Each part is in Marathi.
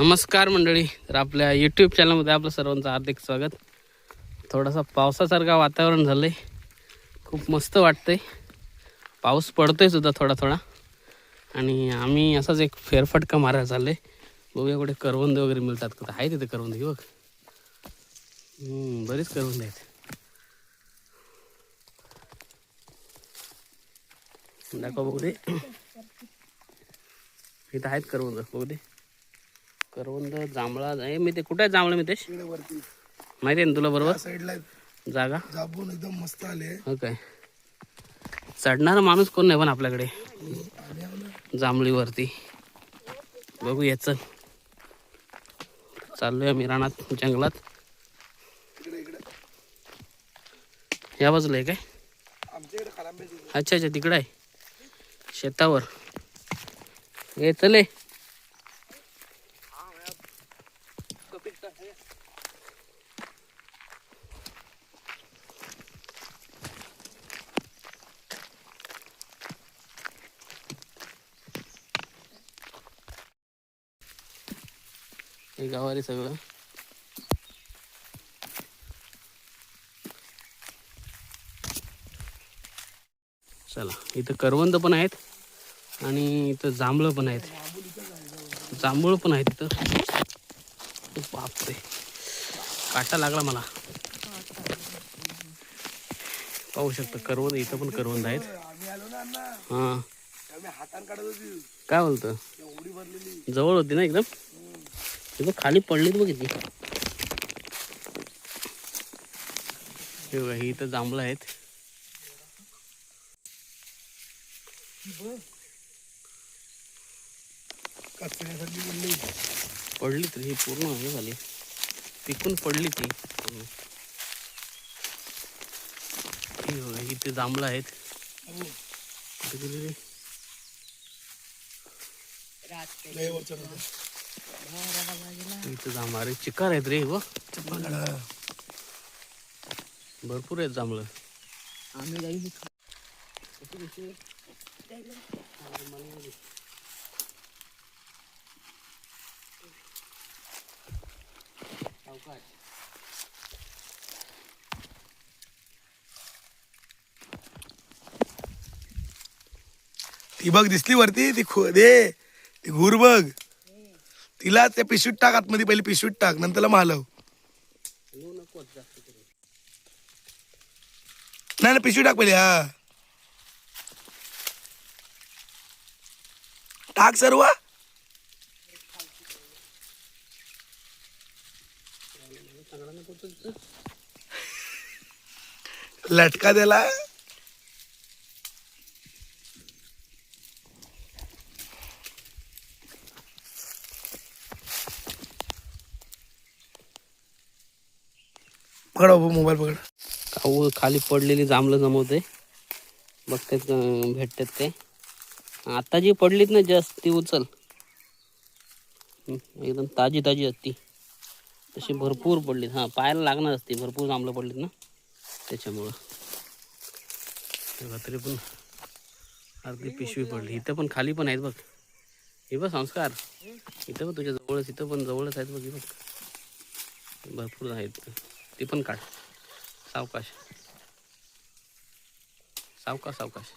नमस्कार मंडळी. तर आपल्या यूट्यूब चॅनलमध्ये आपलं सर्वांचं हार्दिक स्वागत. थोडासा पावसासारखा वातावरण झालं आहे खूप मस्त वाटतंय. पाऊस पडतोय सुद्धा थोडा थोडा. आणि आम्ही असाच एक फेरफटका मारायला चाललं आहे बघूया कुठे करवंद वगैरे मिळतात का? आहे तिथे करवंद ही बघ. बरीच करवंद आहेत. दाखवा बघू दे. इथं आहेत करवंद बघू दे. करवंद जांभळा ए मी ते कुठे आहे जांभळा मितेश? वरती. माहिती आहे ना तुला बरोबर? साईडला जागा? जाबून एकदम मस्त आले. हो काय चढणारा माणूस कोण नाही पण आपल्याकडे. जांभळीवरती. बघू याच चाललोय आम्ही रानात जंगलात. या बाजूला आहे काय? अच्छा अच्छा तिकडं आहे. शेतावर. ये चले हे गावारी सगळं चला इथं करवंद पण आहेत आणि इथं जांभळं पण आहेत. जांभूळ पण आहेत इथं. बापरे. काटा लागला मला. पाहू शकतो करवंद इथं पण करवंद आहेत. हा हां. काय बोलतं? जवळ होती ना एकदम? हे बघ खाली पडलीत बघ हे बघा ही इथं जांभळं आहेत. पडली. तर ही पूर्ण हे झाली. पिकून पडली ती. ही इथे जांभळं आहेत. कुठे गेली रे? लय इथं चिकार आहेत रे व भरपूर आहेत जांभळं. ती बघ दिसली वरती ती खो दे ती घूर बघ. तिला त्या पिशवीत टाक आतमध्ये पहिले पिशवीत टाक नंतर मालव नाही ना पिशवी टाक पहिले हा. टाक सर्व. लटका दिला. पकडा बाबू मोबाईल पकडा. काऊ खाली पडलेली जांभळं जमवते. बघतात भेटतात ते. आता जी पडलीत ना जास्त ती उचल. एकदम ताजी ताजी असती. तशी भरपूर पडलीत. हां पायाला लागणार असते. भरपूर जांभळं पडलीत ना. त्याच्यामुळं. तरी पण अर्धी पिशवी पडली. इथं पण खाली पण आहेत बघ. हे बघ संस्कार. इथं पण तुझ्या जवळच इथं पण जवळच आहेत बघ हे बघ. भरपूर आहेत. ती पण काढ. सावकाश. सावकाश सावकाश.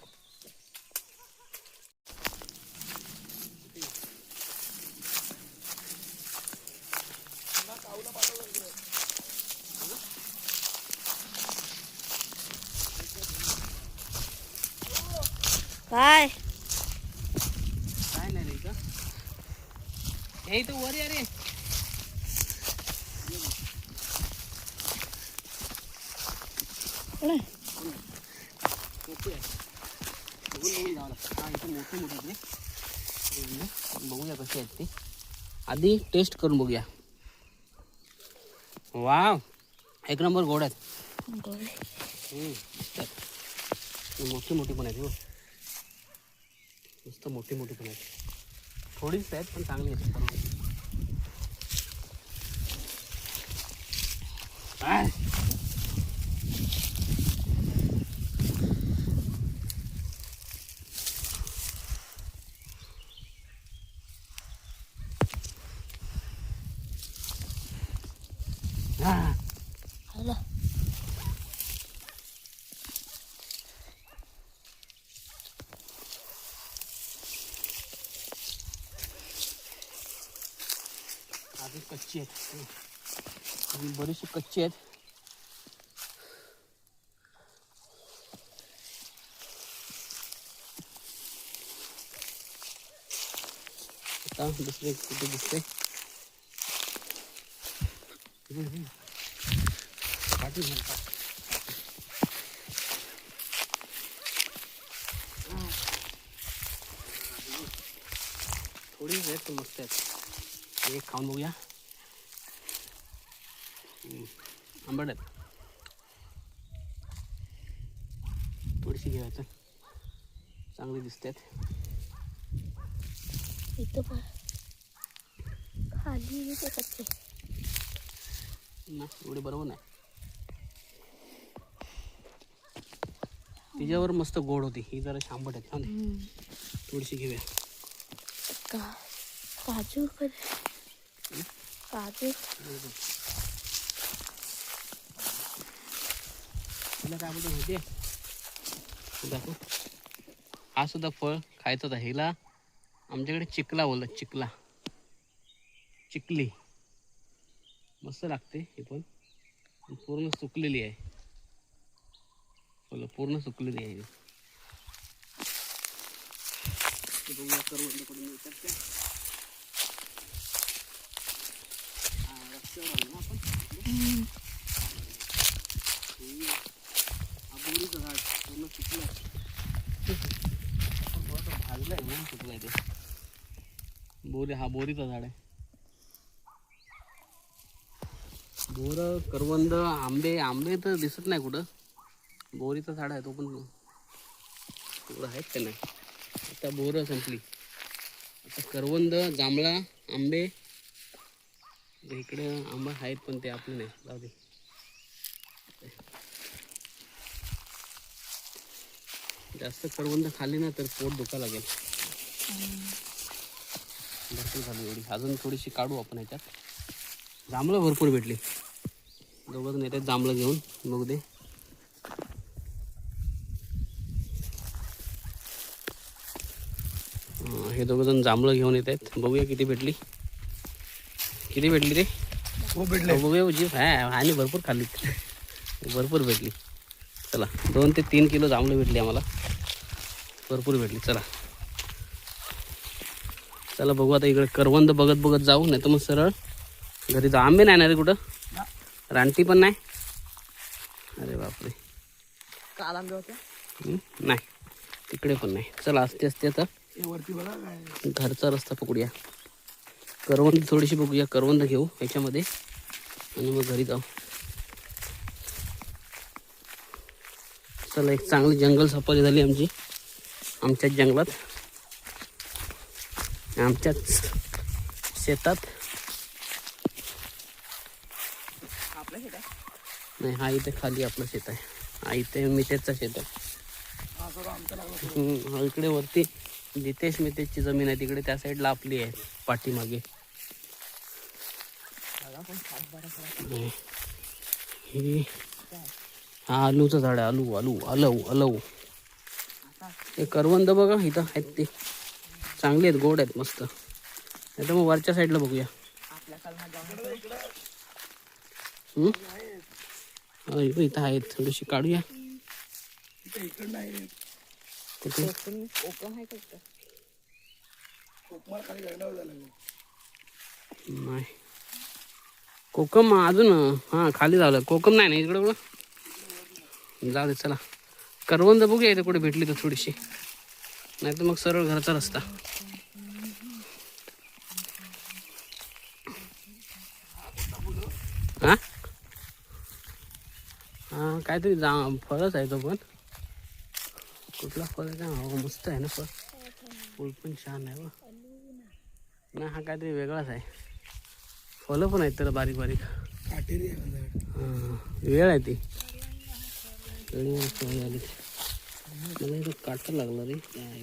काय? काय नाही रे इथं. हे इथं वर या आधी टेस्ट वाव, एक नंबर गोड आहेत. मोठी मोठी पण आहेत, हो. मस्त मोठी मोठी पण आहेत. थोडीच आहेत, पण चांगली सर्व. आय. हा आला अजून कच्ची आहेत अजून बरीचशी कच्ची आहेत आता दुसरे कुठे दिसते पाठी घेऊन टाक. थोडी आहेत मस्त आहेत एक खाऊन बघूया आंबट आहेत थोडीशी घ्यायचं चांगली दिसतात आहेत पण खाली एवढे बरोबर नाही. तिच्यावर मस्त गोड होती. ही जरा शांबट आहेत खाऊन थोडीशी घेऊया. का? काजू काजू. तुला काय बोलतो माहिती दाखव. हा सुद्धा फळ खायचं होता हिला. आमच्याकडे चिकला बोलतात चिकला. चिकली. मस्त लागते हे पण. पूर्ण सुकलेली आहे. फुलं पूर्ण सुकलेली आहे. ते हा, बोरीचं झाड पूर्ण सुकलं भाजलं आहे ना सुकलं ते बोरी हा बोरीचा झाड आहे. बोर करवंद आंबे आंबे तर दिसत नाही कुठं. बोरीचं झाड आहे तो पण एवढं आहेत का नाही? आता बोरं संपली. आता करवंद जांभळा आंबे. इकडे आंबा आहेत पण ते आपले नाही. जाऊ दे. जास्त करवंद खाल्ली ना तर पोट दुखा लागेल. भरपूर झाली एवढी. अजून थोडीशी काढू आपण ह्याच्यात जांभळं भरपूर भेटली. दोघं जण येतात जांभळं घेऊन बघू दे. हे दोघं जण जांभळं घेऊन येत आहेत. बघूया किती भेटली. किती भेटली रे? हो भेटले. बघूया जी आणि भरपूर खाल्ली. भरपूर भेटली. चला दोन ते तीन किलो जांभळं भेटली आम्हाला. भरपूर भेटली. चला. चला बघू आता इकडे करवंद बघत बघत जाऊ. नाही तर मग सरळ. घरी जाऊ आंबे नाही ना रे कुठं? रानटी पण नाही? अरे बापरे. काल आंबे होते? नाही. तिकडे पण नाही. चला असते असते आता. वरती बघा काय. घरचा रस्ता पकडूया. करवंद थोडीशी बघूया. करवंद घेऊ ह्याच्यामध्ये. आणि मग घरी जाऊ. चला एक चांगली जंगल सफारी झाली आमची. आमच्याच जंगलात. आमच्याच शेतात. नाही हा इथे खाली आपलं शेत आहे. हा इथे मितेशचा शेत आहे. हा इकडे वरती जितेश मितेशची जमीन आहे तिकडे त्या साईडला आपली आहे पाठीमागे. हा आलूचं झाड आहे आलू आलू अलव अलव हे करवंद बघा इथं आहेत ते. चांगले आहेत गोड आहेत मस्त. नाही तर मग वरच्या साईडला बघूया. इथं आहेत थोडीशी काढूया नाही। कोकम अजून हां खाली झालं. कोकम नाही ना इकडं बघ जाऊ दे चला. करवंद बघूया इथे कुठे भेटली तर थोडीशी. नाही तर मग सरळ घरचा रस्ता हा हा काहीतरी जा फळच आहे तो पण. कुठला फळ आहे का? हो मस्त आहे ना फळ. फुल पण छान आहे ना नाही हा काहीतरी वेगळाच आहे. फळं पण आहेत त्याला बारीक बारीक. हां, वेळ आहे ती. वेळ आली. मला काटा लागला रे. काय